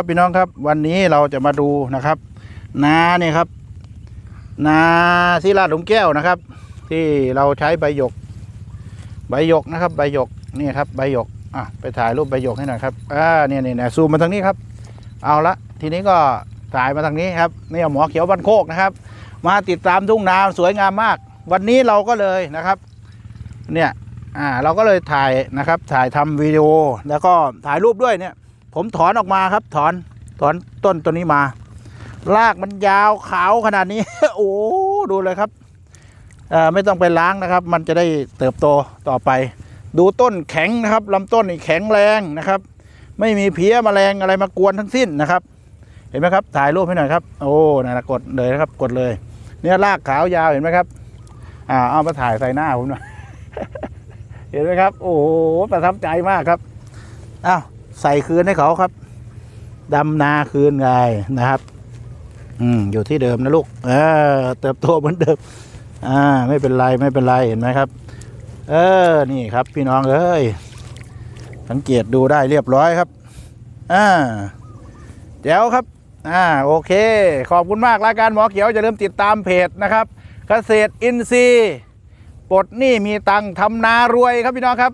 ครับพี่น้องครับ วันนี้เราจะมาดูนะครับ นาเนี่ยครับ นาที่ลาดหลุมแก้วนะครับ ที่เราใช้ใบหยก ใบหยกนะครับ ใบหยกนี่ครับใบหยกอะไปถ่ายรูปใบหยกให้หน่อยครับอ่าเนี่ยเนี่ยเนี่ยซูมมาทางนี้ครับ เอาละทีนี้ก็ถ่ายมาทางนี้ครับนี่หมอเขียวบันโคกนะครับ มาติดตามทุ่งนาสวยงามมาก วันนี้เราก็เลยนะครับ เนี่ยอ่าเราก็เลยถ่ายนะครับ ถ่ายทำวิดีโอแล้วก็ถ่ายรูปด้วยเนี่ย ผมถอนออกมาครับ ถอนถอนต้นตัวนี้มา รากมันยาวขาวขนาดนี้ โอ้ดูเลยครับเออไม่ต้องไปล้างนะครับ มันจะได้เติบโตต่อไป ดูต้นแข็งนะครับลำต้นนี่แข็งแรงนะครับ ไม่มีเพี้ยแมลงอะไรมากวนทั้งสิ้นนะครับ เห็นไหมครับถ่ายรูปให้หน่อยครับ โอ้นั่นนะกดเลยนะครับ กดเลย เนี่ยรากขาวยาวเห็นไหมครับอ่าเอามาถ่ายใส่หน้าผมหน่อยเห็นไหมครับ โอ้โหประทับใจมากครับอ้าว ใส่คืนให้เขาครับดำนาคืนไงนะครับ อืมอยู่ที่เดิมนะลูก เออ เติบโตเหมือนเดิม อ่า ไม่เป็นไรไม่เป็นไรเห็นไหมครับ เออ นี่ครับ พี่น้องเอ้ยสังเกตดูได้เรียบร้อยครับ อ่าแจ๋วครับ อ่า โอเค ขอบคุณมากรายการหมอเขียวจะเริ่าลืมติดตามเพจนะครับ เกษตรอินทรีย์ปลดหนี้มีตังค์ทำนารวยครับพี่น้องครับ